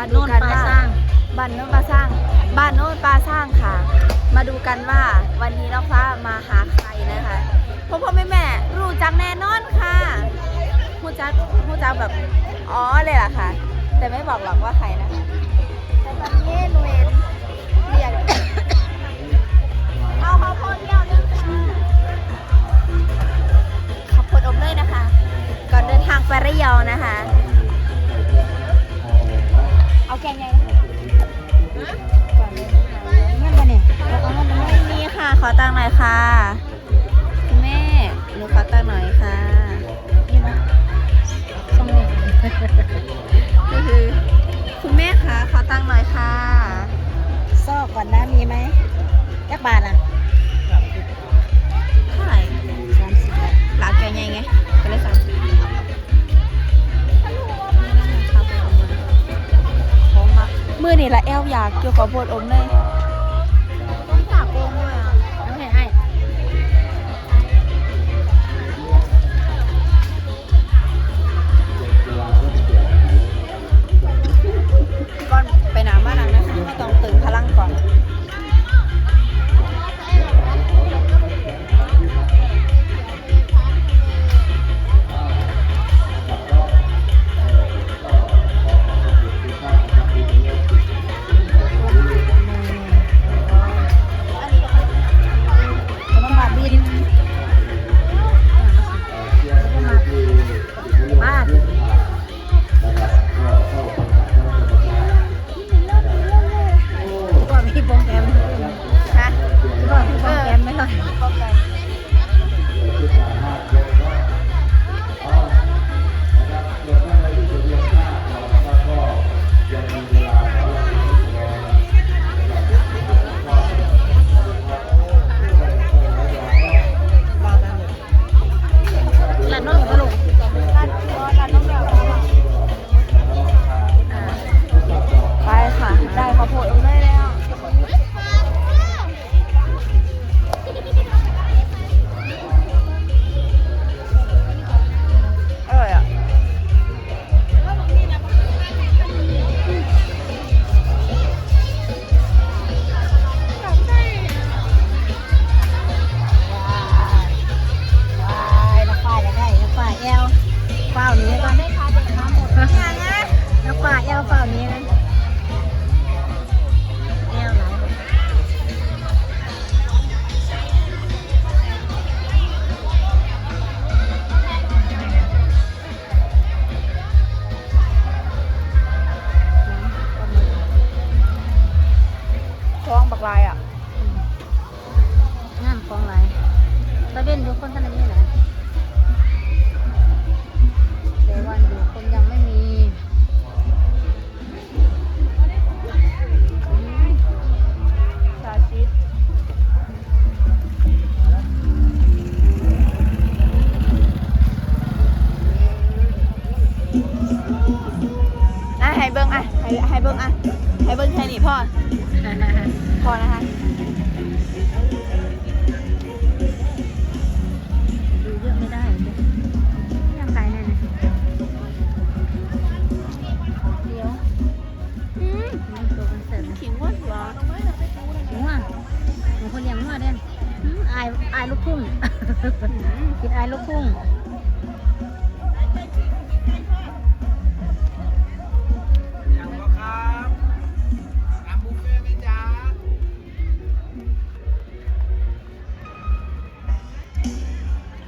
มาดูกันโน่นปลาว่าสร้างบ้านโน้นปลาสร้าง บ้านโน้นปลาสร้างค่ะ มาดูกันว่าวันนี้น้องฟ้ามาหาใครนะคะพ่อพ่อแม่แม่รู้จักแน่นอนค่ะรู้จักรู้จักแบบอ๋อเลยล่ะค่ะ แต่ไม่บอกหรอกว่าใครนะคะแต่ตอนนี้หนูเห็นเรียกเอาข้าวโพดเที่ยวด้วยค่ะข้าวโพดอบเลยนะคะ ก่อนเดินทางไประยองนะคะเอา แกงไงนะคะก่อนเดินทางเงินปะเนี่ยเอาเอาเงินมาไม่มีค่ะ ขอตังค์หน่อยค่ะคุณแม่ หนูขอตังค์หน่อยค่ะ นี่มาส่งเลยนี่คือคุณแม่คะขอตังค์หน่อยค่ะ ซอกก่อนนะมีไหมจักบาทอะเท่าไหร่สามสิบบาทหลานแกงไงไงก็เลยสามสิบ มามือนี่ละแอวอยากเกี่ยวกับโพดอมเลย ว่าพี่ ให้เบิ้งอะให้ให้เบิ้งอะให้เบิ้งแค่นี้พอพอนะคะ กินอายลูกทุ่ง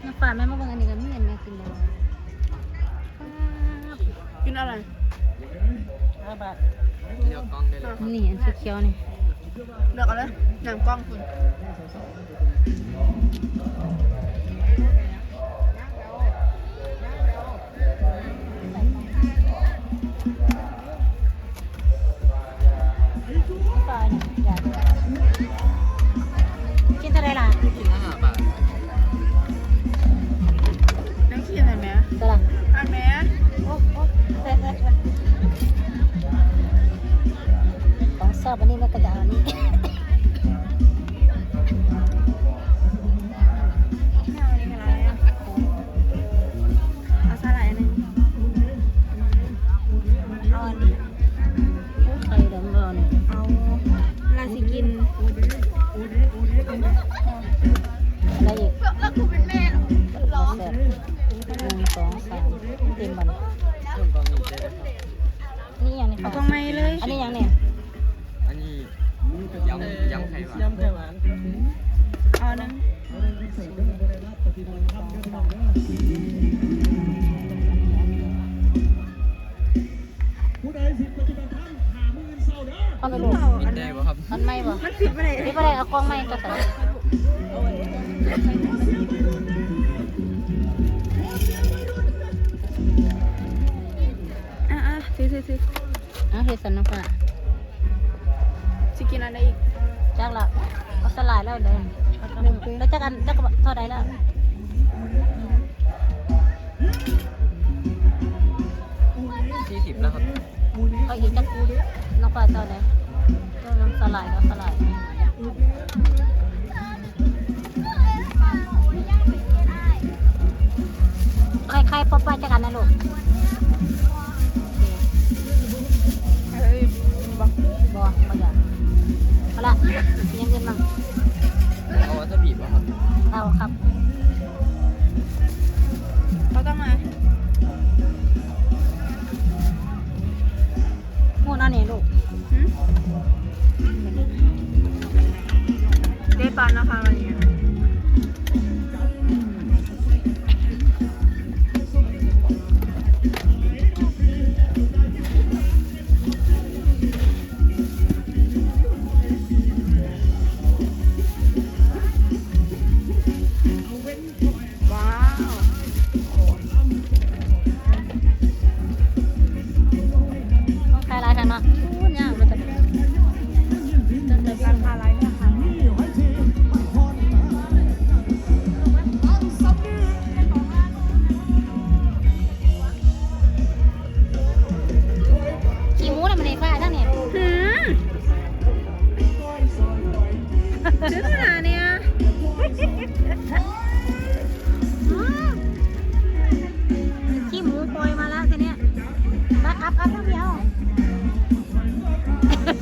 น้ำปลาแม่มาเบิ่งอันนี้กันไม่เห็นแม่กินเลยกินอะไรนี่อันเขียวๆนี่เลือกเอาเลยหนังกล้องคุณ น้ำปลาเนี่ยอยากกินเท่าไหรล่ะนั่งขี้อะไรไหมสลับอันไหมโอ๊ะโอ๊ะเฮ้ยเฮ้ยเฮ้ยของชอบอันนี้แล้วก็จะเอาอันนี้ ยำไข่หวานยำไข่หวานเอานึงเอาไปลูกมิดได้ปะครับมันไม่บ่มันผิดไปเลยนี่บ่ได้เอากล้องไม่ก็ใส่อะอะซื้อซื้อซื้ออะเฮสันน้ำปลาสิกินอะไรอีก จักละเอาสลายแล้วเด้อแล้วจักอันจักเท่าใดแล้วสี่สิบแล้วครับเอาอีกจักน้ำปลาเท่าใดเจ้าน้ำสลายก็สลายใครใครปอปลาจักอันนะลูก เอาละยังเงินมั่งเอาวัตถุดิบป่ะครับเอาครับ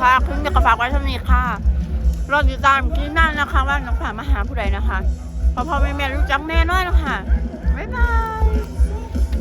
ค่ะครึ่งเดียวกับฝากไว้เท่านี้ค่ะรอติดตามคลิปหน้านะคะ ว่าน้องผ่ามาหาผู้ใดนะคะพอพ่อแม่แม่รู้จักแน่น้อยนะคะ